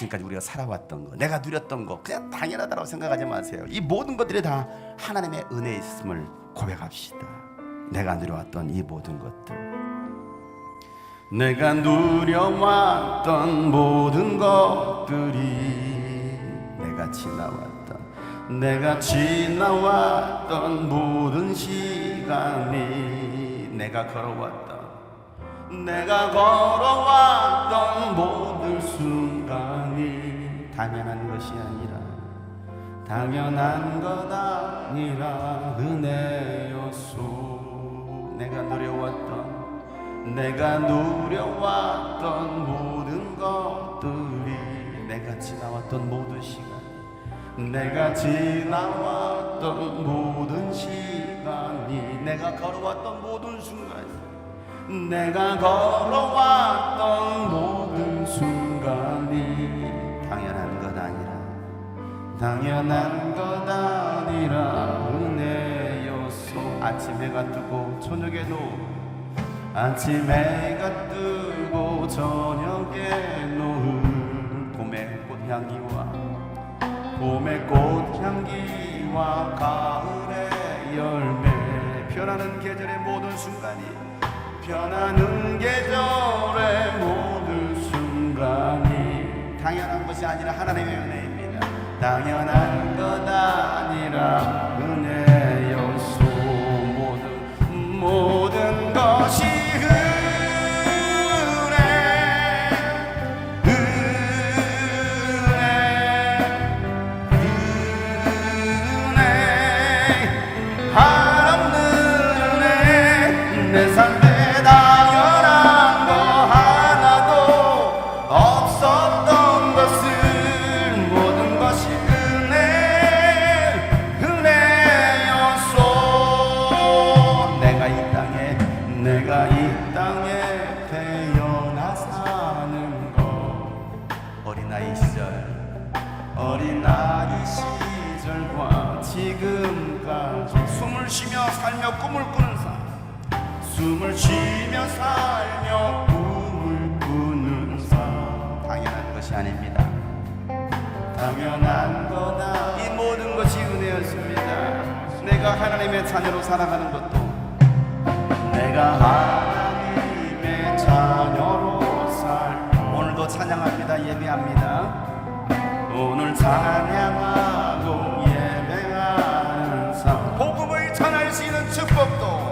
지금까지 우리가 살아왔던 거, 내가 누렸던 거 그냥 당연하다고 생각하지 마세요. 이 모든 것들이 다 하나님의 은혜에 있음을 고백합시다. 내가 누려왔던 이 모든 것들. 내가 누려왔던 모든 것들이 내가 지나왔던 내가 지나왔던 모든 시간이 내가 걸어왔던 내가 걸어왔던 모든 순간이 당연한 것이 아니라 당연한 것 아니라 은혜였소. 내가 누려왔던 내가 누려왔던 모든 것들이 내가 지나왔던 모든 시간 내가 지나왔던 모든 시간이 내가 걸어왔던 모든 순간이 내가 걸어왔던 모든 순간이 당연한 당연한 것 아니라 은혜였소. 아침 해가 뜨고 저녁에 노 아침 해가 뜨고 저녁에 노을. 봄의 꽃향기와 봄의 꽃향기와 가을의 열매. 변하는 계절의 모든 순간이 변하는 계절의 모든 순간이. 당연한 것이 아니라 하나님의 은혜입니다 당연한 것 아니라 은혜였소 모든 모든 아이 시절과 지금까지 숨을 쉬며 살며 꿈을 꾸는 삶. 숨을 쉬며 살며 꿈을 꾸는 삶. 당연한 것이 아닙니다. 당연한 거다. 이 모든 것이 은혜였습니다. 내가 하나님의 자녀로 살아가는 것도 내가 하나님의 자녀로 살. 오늘도 찬양합니다. 예배합니다 오늘 찬양하고 예배하는 삶. 복음을 전할 수 있는 축복도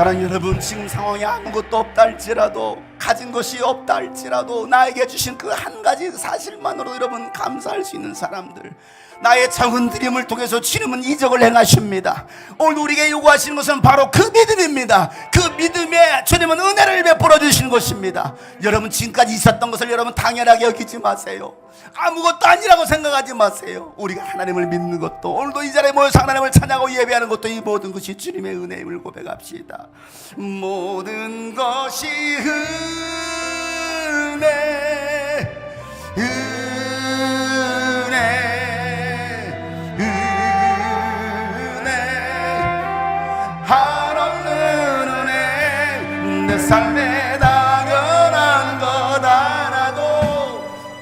사랑 여러분. 지금 상황이 아무것도 없다 할지라도 가진 것이 없다 할지라도 나에게 주신 그 한 가지 사실만으로 여러분 감사할 수 있는 사람들 나의 작은 드림을 통해서 주님은 이적을 행하십니다. 오늘 우리에게 요구하시는 것은 바로 그 믿음입니다. 그 믿음에 주님은 은혜를 베풀어 주시는 것입니다. 여러분 지금까지 있었던 것을 여러분 당연하게 여기지 마세요. 아무것도 아니라고 생각하지 마세요. 우리가 하나님을 믿는 것도 오늘도 이 자리에 모여서 하나님을 찬양하고 예배하는 것도 이 모든 것이 주님의 은혜임을 고백합시다. 모든 것이 은 삶에 당연한 것 하나도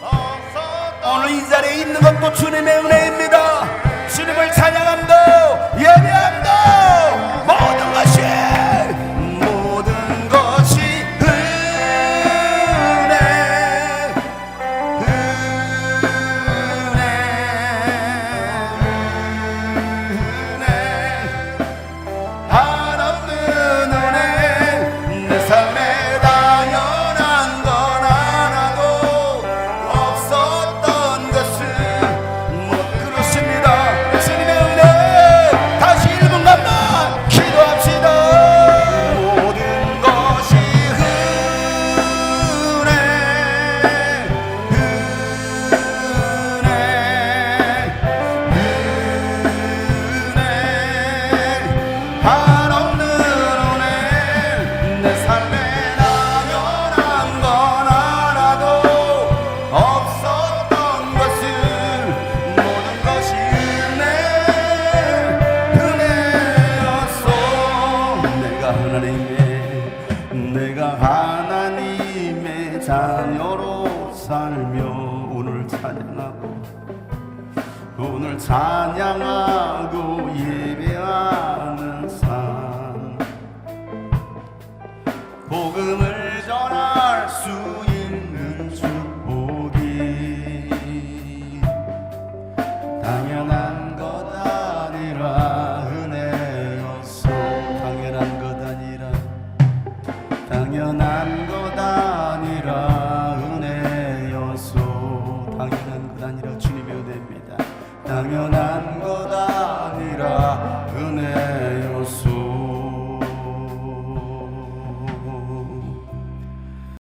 없었던 오늘 이 자리에 있는 것도 주님의 은혜 사냥하고 그 예배하는 삶. 복음을 전할 수 있는 축복이 당연한 것 아니라 은혜였어 당연한 것 아니라 당연한 것